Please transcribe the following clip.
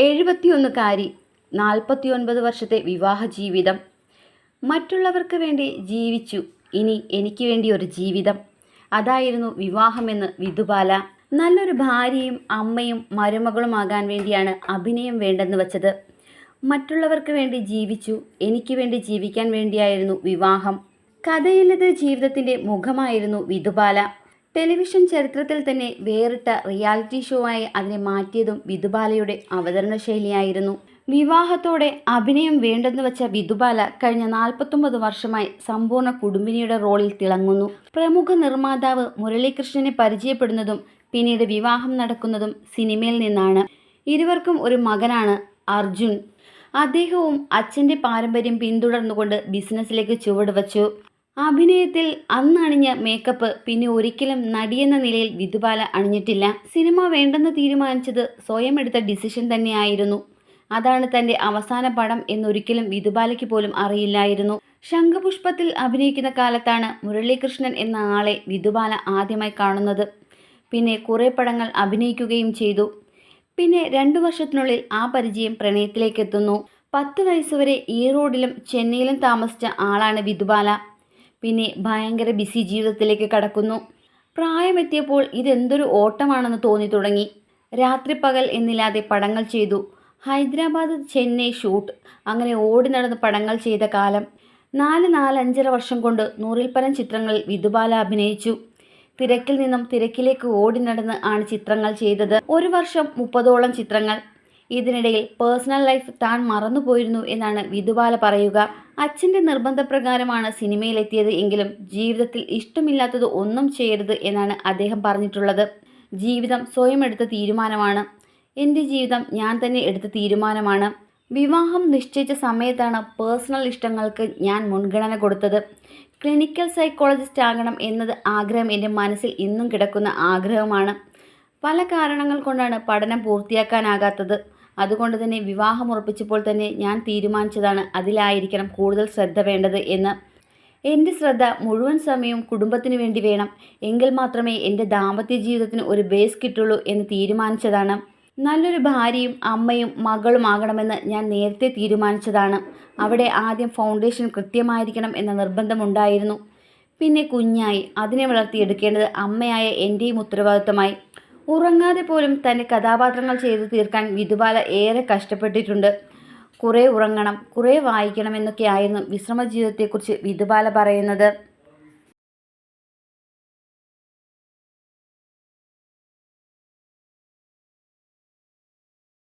എഴുപത്തിയൊന്നുകാരി നാൽപ്പത്തിയൊൻപത് വർഷത്തെ വിവാഹ ജീവിതം. മറ്റുള്ളവർക്ക് വേണ്ടി ജീവിച്ചു. ഇനി എനിക്ക് വേണ്ടി ഒരു ജീവിതം. അതായിരുന്നു വിവാഹമെന്ന് വിധുബാല. നല്ലൊരു ഭാര്യയും അമ്മയും മരുമകളുമാകാൻ വേണ്ടിയാണ് അഭിനയം വേണ്ടെന്ന് വച്ചത്. മറ്റുള്ളവർക്ക് വേണ്ടി ജീവിച്ചു. എനിക്ക് വേണ്ടി ജീവിക്കാൻ വേണ്ടിയായിരുന്നു വിവാഹം. കഥയിലത് ജീവിതത്തിന്റെ മുഖമായിരുന്നു വിധുബാല. ടെലിവിഷൻ ചരിത്രത്തിൽ തന്നെ വേറിട്ട റിയാലിറ്റി ഷോ ആയി അതിനെ മാറ്റിയതും വിധുബാലയുടെ അവതരണ ശൈലിയായിരുന്നു വിവാഹത്തോടെ അഭിനയം വേണ്ടെന്ന് വെച്ച വിധുബാല കഴിഞ്ഞ നാൽപ്പത്തൊമ്പത് വർഷമായി സമ്പൂർണ കുടുംബിനിയുടെ റോളിൽ തിളങ്ങുന്നു. പ്രമുഖ നിർമ്മാതാവ് മുരളീകൃഷ്ണനെ പരിചയപ്പെടുന്നതും പിന്നീട് വിവാഹം നടക്കുന്നതും സിനിമയിൽ നിന്നാണ്. ഇരുവർക്കും ഒരു മകനാണ് അർജുൻ. അദ്ദേഹവും അച്ഛന്റെ പാരമ്പര്യം പിന്തുടർന്നുകൊണ്ട് ബിസിനസ്സിലേക്ക് ചുവടുവച്ചു അഭിനയത്തിൽ അന്ന് അണിഞ്ഞ മേക്കപ്പ് പിന്നെ ഒരിക്കലും നടിയെന്ന നിലയിൽ വിധുബാല അണിഞ്ഞിട്ടില്ല. സിനിമ വേണ്ടെന്ന് തീരുമാനിച്ചത് സ്വയം എടുത്ത ഡിസിഷൻ തന്നെയായിരുന്നു. അതാണ് തന്റെ അവസാന പടം എന്നൊരിക്കലും വിധുബാലയ്ക്ക് പോലും അറിയില്ലായിരുന്നു. ശംഖപുഷ്പത്തിൽ അഭിനയിക്കുന്ന കാലത്താണ് മുരളീകൃഷ്ണൻ എന്ന ആളെ വിധുബാല ആദ്യമായി കാണുന്നത്. പിന്നെ കുറേ പടങ്ങൾ അഭിനയിക്കുകയും ചെയ്തു. പിന്നെ രണ്ടു വർഷത്തിനുള്ളിൽ ആ പരിചയം പ്രണയത്തിലേക്കെത്തുന്നു പത്ത് വയസ്സുവരെ ഈറോഡിലും ചെന്നൈയിലും താമസിച്ച ആളാണ് വിധുബാല. പിന്നെ ഭയങ്കര ബിസി ജീവിതത്തിലേക്ക് കടക്കുന്നു. പ്രായമെത്തിയപ്പോൾ ഇതെന്തൊരു ഓട്ടമാണെന്ന് തോന്നി തുടങ്ങി. രാത്രി പകൽ എന്നില്ലാതെ പടങ്ങൾ ചെയ്തു. ഹൈദരാബാദ് ചെന്നൈ ഷൂട്ട് അങ്ങനെ ഓടി നടന്ന് പടങ്ങൾ ചെയ്ത കാലം. നാല് നാലഞ്ചര വർഷം കൊണ്ട് നൂറിൽ പരം ചിത്രങ്ങളിൽ വിധുബാല അഭിനയിച്ചു. തിരക്കിൽ നിന്നും തിരക്കിലേക്ക് ഓടി നടന്ന് ആണ് ചിത്രങ്ങൾ ചെയ്തത്. ഒരു വർഷം മുപ്പതോളം ചിത്രങ്ങൾ. ഇതിനിടയിൽ പേഴ്സണൽ ലൈഫ് താൻ മറന്നുപോയിരുന്നു എന്നാണ് വിധുബാല പറയുക. അച്ഛന്റെ നിർബന്ധപ്രകാരമാണ് സിനിമയിലെത്തിയത് എങ്കിലും ജീവിതത്തിൽ ഇഷ്ടമില്ലാത്തത് ഒന്നും ചെയ്യരുത് എന്നാണ് അദ്ദേഹം പറഞ്ഞിട്ടുള്ളത്. ജീവിതം സ്വയം എടുത്ത തീരുമാനമാണ്. എന്റെ ജീവിതം ഞാൻ തന്നെ എടുത്ത തീരുമാനമാണ്. വിവാഹം നിശ്ചയിച്ച സമയത്താണ് പേഴ്സണൽ ഇഷ്ടങ്ങൾക്ക് ഞാൻ മുൻഗണന കൊടുത്തത്. ക്ലിനിക്കൽ സൈക്കോളജിസ്റ്റ് ആകണം എന്നത് ആഗ്രഹം എന്റെ മനസ്സിൽ ഇന്നും കിടക്കുന്ന ആഗ്രഹമാണ്. പല കാരണങ്ങൾ കൊണ്ടാണ് പഠനം പൂർത്തിയാക്കാനാകാത്തത്. അതുകൊണ്ട് തന്നെ വിവാഹം ഉറപ്പിച്ചപ്പോൾ തന്നെ ഞാൻ തീരുമാനിച്ചതാണ് അതിലായിരിക്കണം കൂടുതൽ ശ്രദ്ധ വേണ്ടത് എന്ന്. എന്റെ ശ്രദ്ധ മുഴുവൻ സമയവും കുടുംബത്തിന് വേണ്ടി വേണം. എങ്കിൽ മാത്രമേ എന്റെ ദാമ്പത്യ ജീവിതത്തിന് ഒരു ബേസ് കിട്ടുള്ളൂ എന്ന് തീരുമാനിച്ചതാണ്. നല്ലൊരു ഭാര്യയും അമ്മയും മകളും ആകണമെന്ന് ഞാൻ നേരത്തെ തീരുമാനിച്ചതാണ്. അവിടെ ആദ്യം ഫൗണ്ടേഷൻ കൃത്യമായിരിക്കണം എന്ന നിർബന്ധമുണ്ടായിരുന്നു പിന്നെ കുഞ്ഞായി. അതിനെ വളർത്തിയെടുക്കേണ്ടത് അമ്മയായ എന്റെയും ഉത്തരവാദിത്തമായി ഉറങ്ങാതെ പോലും തന്റെ കഥാപാത്രങ്ങൾ ചെയ്തു തീർക്കാൻ വിധുബാല ഏറെ കഷ്ടപ്പെട്ടിട്ടുണ്ട്. കുറേ ഉറങ്ങണം കുറേ വായിക്കണം എന്നൊക്കെയായിരുന്നു വിശ്രമ ജീവിതത്തെക്കുറിച്ച് വിധുബാല പറയുന്നത്.